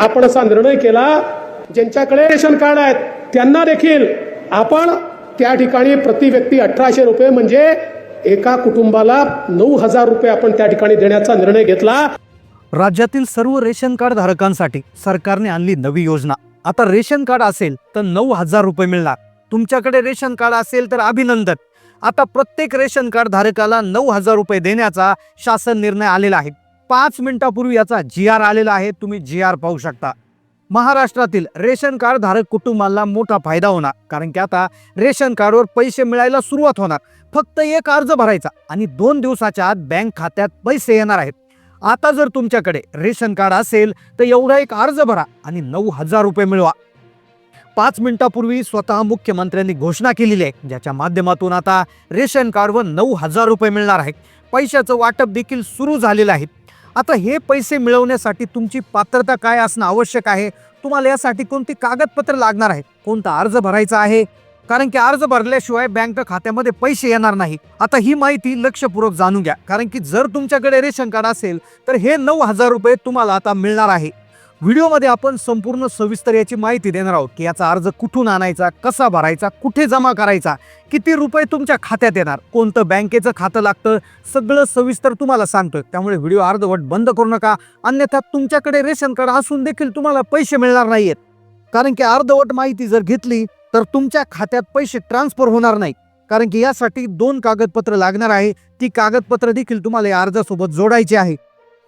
आपण असा निर्णय केला ज्यांच्याकडे रेशन कार्ड आहेत त्यांना देखील आपण त्या ठिकाणी प्रति व्यक्ती अठराशे रुपये म्हणजे एका कुटुंबाला नऊ हजार रुपये आपण त्या ठिकाणी देण्याचा निर्णय घेतला. राज्यातील सर्व रेशन कार्ड धारकांसाठी सरकारने आणली नवी योजना. आता रेशन कार्ड असेल तर नऊ हजार रुपये मिळणार. तुमच्याकडे रेशन कार्ड असेल तर अभिनंदन. आता प्रत्येक रेशन कार्ड धारकाला नऊ हजार रुपये देण्याचा शासन निर्णय आलेला आहे. पाच मिनिटापूर्वी याचा जी आर आलेला आहे तुम्ही जी आर पाहू शकता. महाराष्ट्रातील रेशन कार्ड धारक कुटुंबाला मोठा फायदा होणार कारण की आता रेशन कार्डवर पैसे मिळायला सुरुवात होणार. फक्त एक अर्ज भरायचा आणि दोन दिवसाच्या आत बँक खात्यात पैसे येणार आहेत. आता जर तुमच्याकडे रेशन कार्ड असेल तर एवढा एक अर्ज भरा आणि नऊ हजार रुपये मिळवा. पाच मिनिटापूर्वी स्वतः मुख्यमंत्र्यांनी घोषणा केलेली आहे ज्याच्या माध्यमातून आता रेशन कार्डवर नऊ हजार रुपये मिळणार आहे पैशाचं वाटप देखील सुरू झालेलं आहे. आता हे पैसे मिळवण्यासाठी तुमची पात्रता काय असणं आवश्यक आहे? तुम्हाला यासाठी कोणती कागदपत्र लागणार आहे? कोणता अर्ज भरायचा आहे? कारण की अर्ज भरल्याशिवाय बँक खात्यामध्ये पैसे येणार नाही. आता ही माहिती लक्षपूर्वक जाणून घ्या. कारण की जर तुमच्याकडे रेशन कार्ड असेल तर हे नऊ हजार रुपये तुम्हाला आता मिळणार आहे. व्हिडिओमध्ये आपण संपूर्ण सविस्तर याची माहिती देणार आहोत की याचा अर्ज कुठून आणायचा कसा भरायचा कुठे जमा करायचा किती रुपये तुमच्या खात्यात येणार कोणतं बँकेचं खातं लागतं सगळं सविस्तर तुम्हाला सांगतोय. त्यामुळे व्हिडिओ अर्धवट बंद करू नका अन्यथा तुमच्याकडे रेशन कार्ड असून देखील तुम्हाला पैसे मिळणार नाहीयेत. कारण की अर्धवट माहिती जर घेतली तर तुमच्या खात्यात पैसे ट्रान्सफर होणार नाही कारण की यासाठी दोन कागदपत्र लागणार आहे ती कागदपत्र देखील तुम्हाला या अर्जासोबत जोडायची आहे.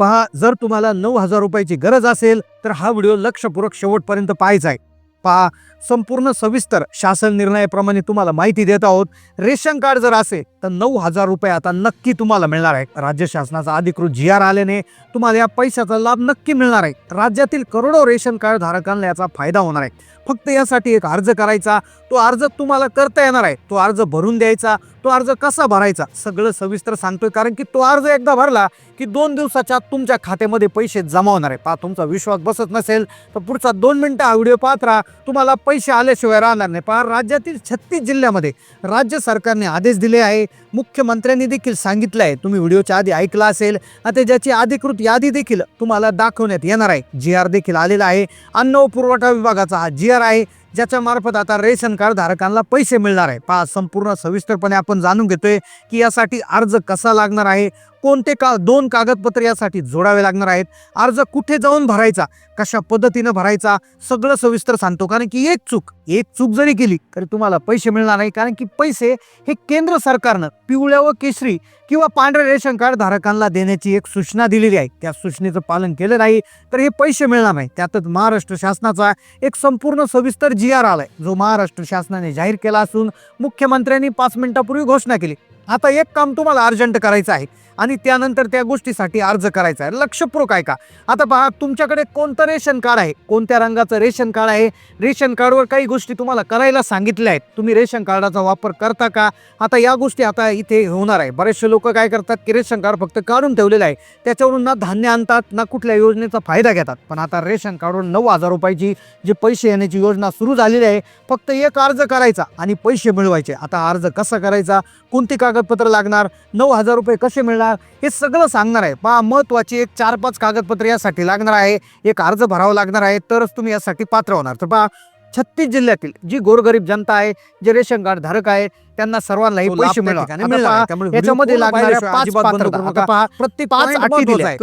पहा जर तुम्हाला नऊ हजार रुपयाची गरज असेल तर हा व्हिडिओ लक्षपूर्वक शेवटपर्यंत पाहायचा आहे. पहा संपूर्ण सविस्तर शासन निर्णयाप्रमाणे तुम्हाला माहिती देत आहोत. रेशन कार्ड जर असेल तर नऊ हजार रुपये आता नक्की तुम्हाला मिळणार आहे. राज्य शासनाचा अधिकृत जी आर आल्याने तुम्हाला या पैशाचा लाभ नक्की मिळणार आहे. राज्यातील करोडो रेशन कार्ड धारकांना याचा फायदा होणार आहे. फक्त यासाठी एक अर्ज करायचा. तो अर्ज तुम्हाला करता येणार आहे. तो अर्ज भरून द्यायचा. तो अर्ज कसा भरायचा? सगळं सविस्तर सांगतोय. कारण की तो अर्ज एकदा भरला की दोन दिवसाच्या आत तुमच्या खात्यामध्ये पैसे जमा होणार आहे पहा तुमचा विश्वास बसत नसेल तर पुढचा दोन मिनिटं हा व्हिडिओ पाहत राहा. तुम्हाला पैसे आल्याशिवाय राहणार नाही. पहा राज्यातील छत्तीस जिल्ह्यामध्ये राज्य सरकारने आदेश दिले आहे. मुख्यमंत्र्यांनी देखील सांगितलं आहे. तुम्ही व्हिडिओच्या आधी ऐकला असेल आता ज्याची अधिकृत यादी देखील तुम्हाला दाखवण्यात येणार आहे. जी आर देखील आलेला आहे. अन्न व पुरवठा विभागाचा हा जी आर आहे. ज्याच्या मार्फत आता रेशन कार्ड धारकांना पैसे मिळणार आहे. पहा संपूर्ण सविस्तरपणे आपण जाणून घेतोय की यासाठी अर्ज कसा लागणार आहे? कोणते का दोन कागदपत्र यासाठी जोडावे लागणार आहेत? अर्ज कुठे जाऊन भरायचा? कशा पद्धतीनं भरायचा? सगळं सविस्तर सांगतो. कारण की एक चूक एक चूक जरी केली तरी तुम्हाला पैसे मिळणार नाही. कारण की पैसे हे केंद्र सरकारनं पिवळ्या व केशरी किंवा पांढऱ्या रेशन कार्ड धारकांना देण्याची एक सूचना दिलेली आहे. त्या सूचनेचं पालन केलं नाही तर हे पैसे मिळणार नाही. त्यातच महाराष्ट्र शासनाचा एक संपूर्ण सविस्तर जी आर आलाय. जो महाराष्ट्र शासनाने जाहीर केला असून मुख्यमंत्र्यांनी पाच मिनिटापूर्वी घोषणा केली. आता एक काम तुम्हाला अर्जंट करायचं आहे आणि त्यानंतर त्या गोष्टीसाठी अर्ज करायचा आहे. लक्षपूर्वक का आता पहा तुमच्याकडे कोणतं रेशन कार्ड आहे? कोणत्या रंगाचं रेशन कार्ड आहे? रेशन कार्डवर काही गोष्टी तुम्हाला करायला सांगितल्या आहेत. तुम्ही रेशन कार्डाचा वापर करता का? आता या गोष्टी आता इथे होणार आहे. बरेचसे लोक काय करतात की रेशन कार्ड फक्त काढून ठेवलेलं आहे. त्याच्यावरून ना धान्य आणतात ना कुठल्या योजनेचा फायदा घेतात. पण आता रेशन कार्डवर नऊ हजार रुपयाची जी पैसे येण्याची योजना सुरू झालेली आहे फक्त एक अर्ज करायचा आणि पैसे मिळवायचे. आता अर्ज कसा करायचा? कोणती कागद कागदपत्र लागणार नऊ हजार रुपये कसे मिळणार हे सगळं सांगणार आहे. पहा महत्त्वाची एक चार पाच कागदपत्र यासाठी लागणार आहे. एक अर्ज भरावा लागणार आहे. तरच तुम्ही यासाठी पात्र होणार. तर पहा छत्तीस जिल्ह्यातील जी गोरगरीब जनता आहे जे रेशन कार्ड धारक आहे त्यांना सर्वांना पैसे मिळणार. याच्यामध्ये लागणाऱ्या पाच पात्रता प्रत्येक पाच अटी दिल्या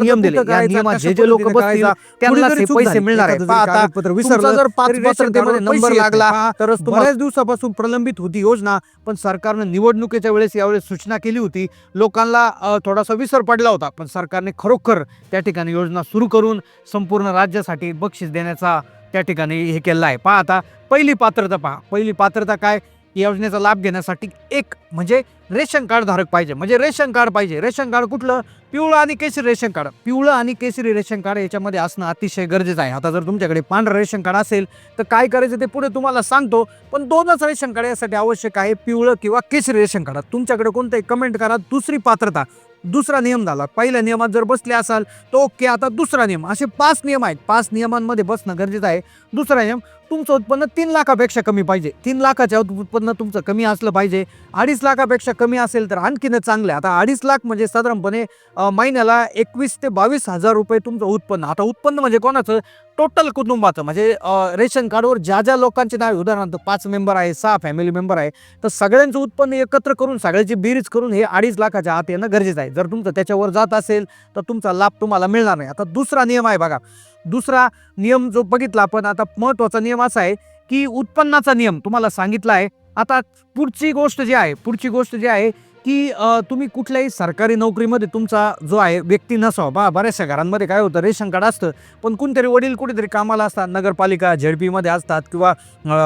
नियम दिले. या नियमात जे जे लोक बसतील. त्यांना पैसे मिळणार आहे. आता विसरलं जर पाच तरी पात्रतेमध्ये नंबर लागला तुम्हाला बऱ्याच दिवसापासून प्रलंबित होती योजना पण सरकारनं निवडणुकीच्या वेळेस यावेळेस सूचना केली होती. लोकांना थोडासा विसर पडला होता पण सरकारने खरोखर त्या ठिकाणी योजना सुरू करून संपूर्ण राज्यासाठी बक्षीस देण्याचा त्या ठिकाणी हे केलं आहे. पहा आता पहिली पात्रता पहा. पहिली पात्रता काय? या योजनेचा लाभ घेण्यासाठी एक म्हणजे रेशन कार्ड धारक पाहिजे. म्हणजे रेशन कार्ड पाहिजे. रेशन कार्ड कुठलं? पिवळं आणि केशरी रेशन कार्ड. पिवळं आणि केशरी रेशन कार्ड याच्यामध्ये असणं अतिशय गरजेचं आहे. आता जर तुमच्याकडे पांढरं रेशन कार्ड असेल तर काय करायचं ते पुढे तुम्हाला सांगतो. पण दोनच रेशन कार्ड यासाठी आवश्यक आहे पिवळं किंवा केशरी रेशन कार्ड. तुमच्याकडे कोणतंही कमेंट करा. दुसरी पात्रता दुसरा नियम झाला. पहिल्या नियमात जर बसले असाल तर ओके. आता दुसरा नियम. असे पाच नियम आहेत. पाच नियमांमध्ये बसणं गरजेचं आहे. दुसरा नियम तुमचं उत्पन्न तीन लाखापेक्षा कमी पाहिजे. तीन लाखाच्या उत्पन्न तुमचं कमी असलं पाहिजे. अडीच लाखापेक्षा कमी असेल तर आणखीनच चांगलं आहे. आता अडीच लाख म्हणजे साधारणपणे महिन्याला एकवीस ते बावीस हजार रुपये तुमचं उत्पन्न. आता उत्पन्न म्हणजे कोणाचं? टोटल कुटुंबाचं. म्हणजे रेशन कार्डवर ज्या ज्या लोकांचे नाव उदाहरणार्थ पाच मेंबर आहे सहा फॅमिली मेंबर आहे तर सगळ्यांचं उत्पन्न एकत्र करून सगळ्याची बेरीज करून हे अडीच लाखाच्या आत येणं गरजेचं आहे. जर तुमचं त्याच्यावर जात असेल तर तुमचा लाभ तुम्हाला मिळणार नाही. आता दुसरा नियम आहे बघा. दुसरा नियम जो बघितला आपण आता महत्त्वाचा नियम असा आहे की उत्पन्नाचा नियम तुम्हाला सांगितला आहे. आता पुढची गोष्ट जी आहे पुढची गोष्ट जी आहे की तुम्ही कुठल्याही सरकारी नोकरीमध्ये तुमचा जो आहे व्यक्ती नसावा बा बऱ्याचशा घरांमध्ये काय होतं रेशन कार्ड असतं पण कोणतरी वडील कुठेतरी कामाला असतात नगरपालिका झेडपीमध्ये असतात किंवा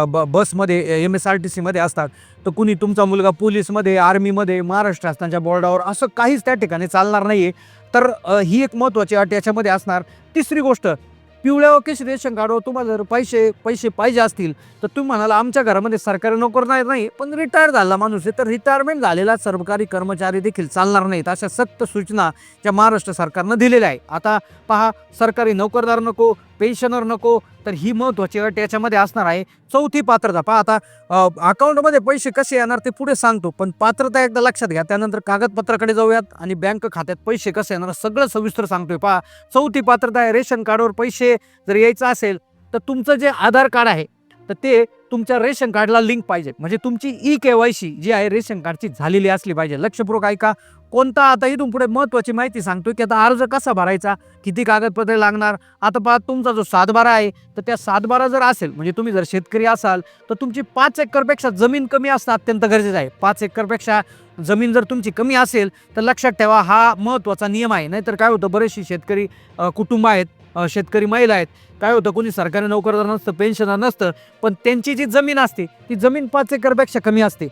ब बसमध्ये एम एस आर टी सीमध्ये असतात तर कुणी तुमचा मुलगा पोलीसमध्ये आर्मीमध्ये महाराष्ट्र असतांच्या बोर्डावर असं काहीच त्या ठिकाणी चालणार नाही आहे तर ही एक महत्त्वाची अट याच्यामध्ये असणार. तिसरी गोष्ट पिवळ्या हो वकेश रेशन कार्डवर हो, तुम्हाला जर पैसे पैसे पाहिजे असतील तर तुम्ही म्हणाल आमच्या घरामध्ये सरकारी नोकर नाही नाही पण रिटायर झाला माणूस आहे. तर रिटायरमेंट झालेला सरकारी कर्मचारी देखील चालणार नाहीत अशा सक्त सूचना ज्या महाराष्ट्र सरकारनं दिलेल्या आहे आता पहा सरकारी नोकरदार नको पेन्शनर नको तर ही महत्त्वाची अट याच्यामध्ये असणार आहे. चौथी पात्रता पहा आता अकाउंटमध्ये पैसे कसे येणार ते पुढे सांगतो पण पात्रता एकदा लक्षात घ्या. त्यानंतर कागदपत्राकडे जाऊयात आणि बँक खात्यात पैसे कसे येणार सगळं सविस्तर सांगतोय. पहा चौथी पात्रता आहे रेशन कार्डवर पैसे जर यायचं असेल तर तुमचं जे आधार कार्ड आहे तर ते तुमच्या रेशन कार्डला लिंक पाहिजे. म्हणजे तुमची ई के वाय सी जी आहे रेशन कार्डची झालेली असली पाहिजे. लक्षपूर्वक ऐका. कोणता आता इथून पुढे महत्त्वाची माहिती सांगतोय की आता अर्ज कसा भरायचा किती कागदपत्रे लागणार? आता पहा तुमचा जो सातबारा आहे तर त्या सातबारा जर असेल म्हणजे तुम्ही जर शेतकरी असाल तर तुमची पाच एकरपेक्षा जमीन कमी असणं अत्यंत गरजेचं आहे. पाच एकरपेक्षा जमीन जर तुमची कमी असेल तर लक्षात ठेवा हा महत्त्वाचा नियम आहे. नाहीतर काय होतं बरेचसे शेतकरी कुटुंब आहेत शेतकरी महिला आहेत. काय होतं कोणी सरकारी नोकरदार नसतं पेन्शनर नसतं पण त्यांची जी जमीन असते ती जमीन पाच एकरपेक्षा कमी असते.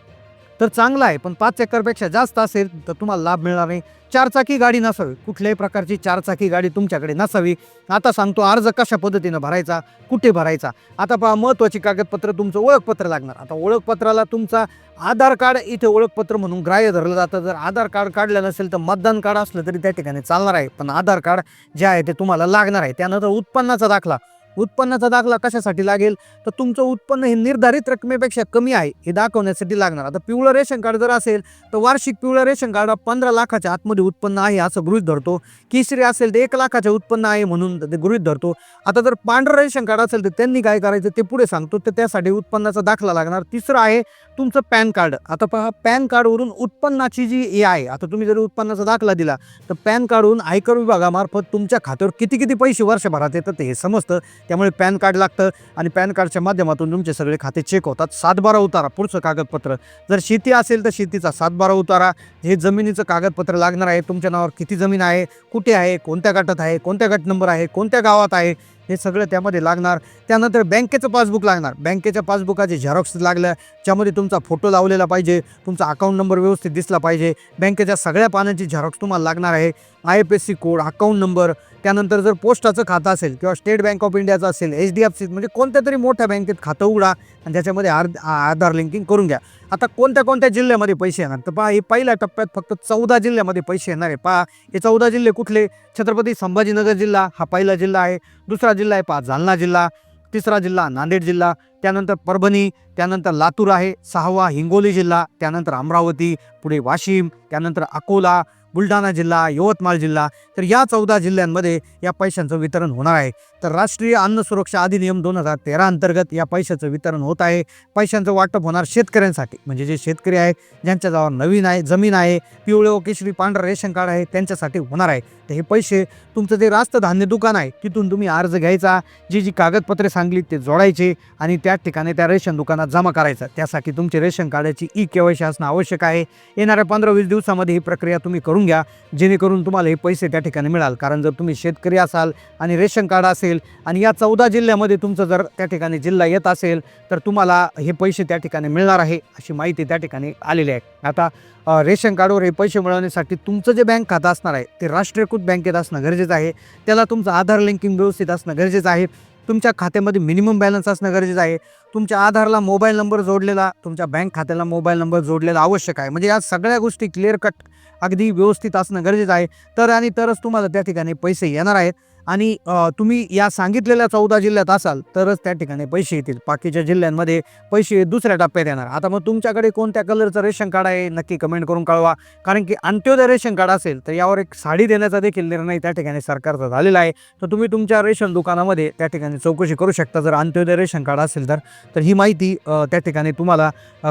तर चांगलं आहे पण पाच एकरपेक्षा जास्त असेल तर तुम्हाला लाभ मिळणार नाही. चारचाकी गाडी नसावी. कुठल्याही प्रकारची चारचाकी गाडी तुमच्याकडे नसावी. आता सांगतो अर्ज कशा पद्धतीनं भरायचा कुठे भरायचा? आता पहा महत्त्वाची कागदपत्र तुमचं ओळखपत्र लागणार. आता ओळखपत्राला तुमचा आधार कार्ड इथे ओळखपत्र म्हणून ग्राह्य धरलं जातं. जर आधार कार्ड काढलं नसेल तर मतदान कार्ड असलं तरी त्या ठिकाणी चालणार आहे. पण आधार कार्ड जे आहे ते तुम्हाला लागणार आहे. त्यानंतर उत्पन्नाचा दाखला. उत्पन्नाचा दाखला कशासाठी लागेल? तर तुमचं उत्पन्न हे निर्धारित रकमेपेक्षा कमी आहे हे दाखवण्यासाठी लागणार. आता पिवळं रेशन कार्ड जर असेल तर वार्षिक पिवळं रेशन कार्ड पंधरा लाखाच्या आतमध्ये उत्पन्न आहे असं गृहीत धरतो. केसरी असेल तर एक लाखाचे उत्पन्न आहे म्हणून ते गृहीत धरतो. आता जर पांढरं रेशन कार्ड असेल तर त्यांनी काय करायचं ते पुढे सांगतो. तर त्यासाठी उत्पन्नाचा दाखला लागणार. तिसरं आहे तुमचं पॅन कार्ड. आता पहा पॅन कार्डवरून उत्पन्नाची जी हे आहे आता तुम्ही जर उत्पन्नाचा दाखला दिला तर पॅन कार्डवरून आयकर विभागामार्फत तुमच्या खात्यावर किती किती पैसे वर्षभरात येतात हे समजतं. त्यामुळे पॅन कार्ड लागतं आणि पॅन कार्डच्या माध्यमातून तुमचे सगळे खाते चेक होतात. सातबारा उतारा पुढचं कागदपत्र. जर शेती असेल तर शेतीचा सातबारा उतारा. हे जमिनीचं कागदपत्र लागणार आहे तुमच्या नावावर किती जमीन आहे कुठे आहे कोणत्या गटात आहे कोणत्या गट नंबर आहे कोणत्या गावात आहे हे सगळं त्यामध्ये लागणार. त्यानंतर बँकेचं पासबुक लागणार. बँकेच्या पासबुकाचे झेरॉक्स लागल्या ज्यामध्ये तुमचा फोटो लावलेला पाहिजे. तुमचा अकाउंट नंबर व्यवस्थित दिसला पाहिजे. बँकेच्या सगळ्या पानांची झेरॉक्स तुम्हाला लागणार आहे. I F S C code account number त्यानंतर जर पोस्टाचं खातं असेल किंवा स्टेट बँक ऑफ इंडियाचं असेल एच डी एफ सी म्हणजे कोणत्या तरी मोठ्या बँकेत खातं उघडा आणि त्याच्यामध्ये आर आधार लिंकिंग करून घ्या. आता कोणत्या कोणत्या जिल्ह्यामध्ये पैसे येणार? तर पहा हे पहिल्या टप्प्यात फक्त चौदा जिल्ह्यामध्ये पैसे येणार आहे. पहा हे चौदा जिल्हे कुठले? छत्रपती संभाजीनगर जिल्हा हा पहिला जिल्हा आहे. दुसरा जिल्हा आहे पहा जालना जिल्हा. तिसरा जिल्हा नांदेड जिल्हा. त्यानंतर परभणी त्यानंतर लातूर आहे. सहावा हिंगोली जिल्हा. त्यानंतर अमरावती पुढे वाशिम त्यानंतर अकोला बुलढाणा जिल्हा यवतमाळ जिल्हा तर या चौदा जिल्ह्यांमध्ये या पैशांचं वितरण होणार आहे. तर राष्ट्रीय अन्न सुरक्षा अधिनियम दोन हजार तेरा अंतर्गत या पैशाचं वितरण होत आहे. पैशांचं वाटप होणार शेतकऱ्यांसाठी. म्हणजे जे शेतकरी आहे ज्यांच्या जवळ नवीन आहे जमीन आहे पिवळे व केशरी पांढरं रेशन कार्ड आहे त्यांच्यासाठी होणार आहे. तर हे पैसे तुमचं जे रास्त धान्य दुकान आहे तिथून तुम्ही अर्ज घ्यायचा जी जी कागदपत्रे सांगली ते जोडायचे आणि त्या ठिकाणी त्या रेशन दुकानात जमा करायचं. त्यासाठी तुमचे रेशन कार्डाची ई के वाय असणं आवश्यक आहे. येणाऱ्या पंधरा वीस दिवसामध्ये ही प्रक्रिया तुम्ही करून घ्या जेणेकरून तुम्हाला हे पैसे त्या ठिकाणी मिळाल. कारण जर तुम्ही शेतकरी असाल आणि रेशन कार्ड असेल आणि या चौदा जिल्ह्यामध्ये तुमचं जर त्या ठिकाणी जिल्हा येत असेल तर तुम्हाला हे पैसे त्या ठिकाणी मिळणार आहे अशी माहिती त्या ठिकाणी आलेली आहे. आता रेशन कार्डवर हे पैसे मिळवण्यासाठी तुमचं जे बँक खातं असणार आहे ते राष्ट्रीयकृत बँकेत असणं गरजेचं आहे. त्याला तुमचं आधार लिंकिंग व्यवस्थित असणं गरजेचं आहे. तुमच्या खात्यामध्ये मिनिमम बॅलन्स असणं गरजेचं आहे. तुमच्या आधारला मोबाईल नंबर जोडलेला तुमच्या बँक खात्याला मोबाईल नंबर जोडलेला आवश्यक आहे. म्हणजे या सगळ्या गोष्टी क्लिअर कट अगदी व्यवस्थित असणं गरजेचं आहे. तर आणि तरच तुम्हाला त्या ठिकाणी पैसे येणार आहेत. आणि तुम्ही या सांगितलेल्या चौदा जिल्ह्यात असाल तरच त्या ठिकाणी पैसे येतील. बाकीच्या जिल्ह्यांमध्ये पैसे दुसऱ्या टप्प्यात येणार. आता मग तुमच्याकडे कोणत्या कलरचं रेशन कार्ड आहे नक्की कमेंट करून कळवा. कारण की अंत्योदय रेशन कार्ड असेल तर यावर एक साडी देण्याचा देखील निर्णय त्या ठिकाणी सरकारचा झालेला आहे. तर तुम्ही तुमच्या रेशन दुकानामध्ये त्या ठिकाणी चौकशी करू शकता. जर अंत्योदय रेशन कार्ड असेल तर तर ही माहिती त्या ठिकाणी तुम्हाला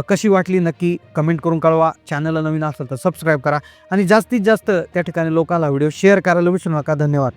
कशी वाटली नक्की कमेंट करून कळवा. चॅनलला नवीन असेल तर सबस्क्राईब करा. आणि जास्तीत जास्त त्या ठिकाणी लोकांना व्हिडिओ शेअर करायला विसरू नका. धन्यवाद.